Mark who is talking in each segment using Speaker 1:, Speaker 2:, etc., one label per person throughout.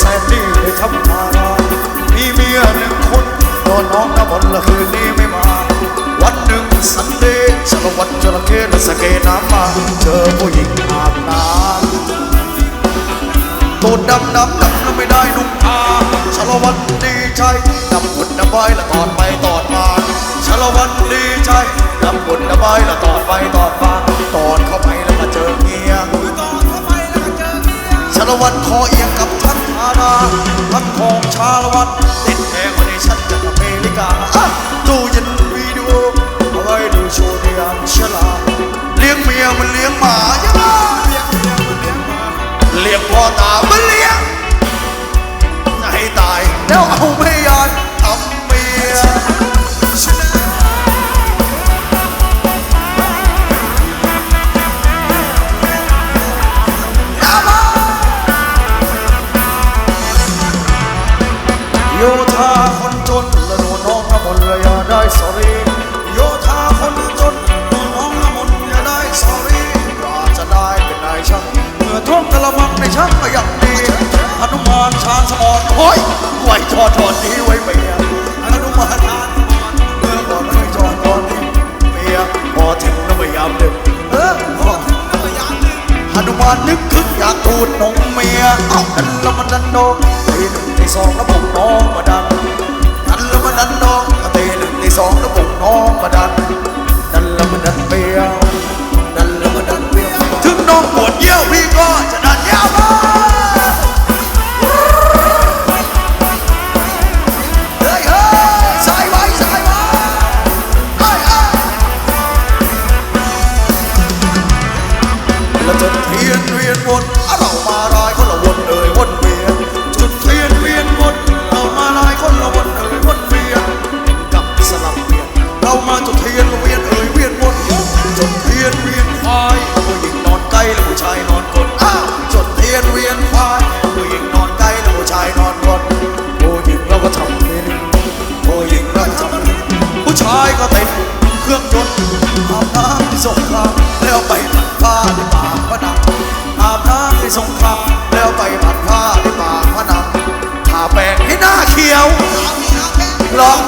Speaker 1: แสนดีไปทำมารามีเมียหนึ่งคนนอนน้องกระบอนละคืนนี้ไม่มา วันหนึ่งสันเดย์ฉลวัดจระเข้และสะเกน้ำมาเจอผู้หญิงอาบน้ำตัวดำดำดำก็ไม่ได้นุ่งผ้าฉลวัดดีใจดำคนดำใบละ นาดาพักของชาละวันติดแอร์วันนี้ฉันจากอเมริกาตู้เย็นวีดีโอเอาไว้ดูโชว์ในยามฉลาดเลี้ยงเมียมันเลี้ยงหมายังไงเลี้ยงพ่อตามันเลี้ยง โดนน้องน้ำมนต์และอย่าได้สอรีโยธาคนจนโดนน้องน้ำมนอย่าได้สอรีกว่าจะได้เป็นนายช่างเมื่อท่วงกระมังในช่างก็ยังดีหนุมานชาญสมอนโอ้ยไว้ทอดทอดนี้ไว้เมียหนุมานชาเมื่อก่อนไม่จอดตอนนี้เมียพอถึงแล้วพยายามดึงเออพอถึงแล้วพยายามดึงหนุมานนึกคึกอยากตูดนงเมียเอาดันละมันดันโดตีหนึ่งตีสองแล้วผม วนเรามาลายคนละวนเอ่ยวนเวียนจุดเทียนเวียนวนเรามาลายคนละวนเอ่ยวนเวียนกับสลับเวียนเรามาจุดเทียนเวียนเอ่ยเวียนวนจุดเทียนเวียนควายผู้หญิงนอนใกล้แล้วผู้ชายนอนกดอ้าวจุดเทียนเวียนควายผู้หญิงนอนใกล้แล้วผู้ชายนอนกดผู้หญิงเราก็ทำนี่ผู้หญิงเราก็ทำผู้ชายก็เครื่ สงครามแล้วไปผัดผ้าที่ปากพนังทาแป้งให้หน้าเขียวลอง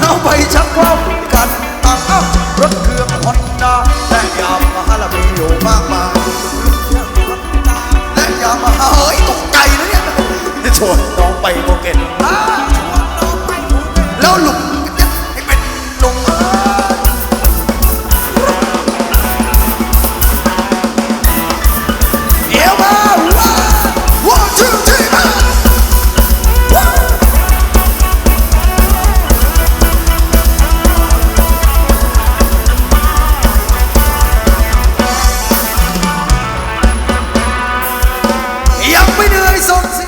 Speaker 1: เอาไปชักว่าวกันตังอ้ารถเครื่องฮอนด้าและยามาฮาลามีอยู่มากมายและยามาฮาเฮ้ยตกใจนะเนี่ยชวนน้องไปโมเก็ตแล้วลุง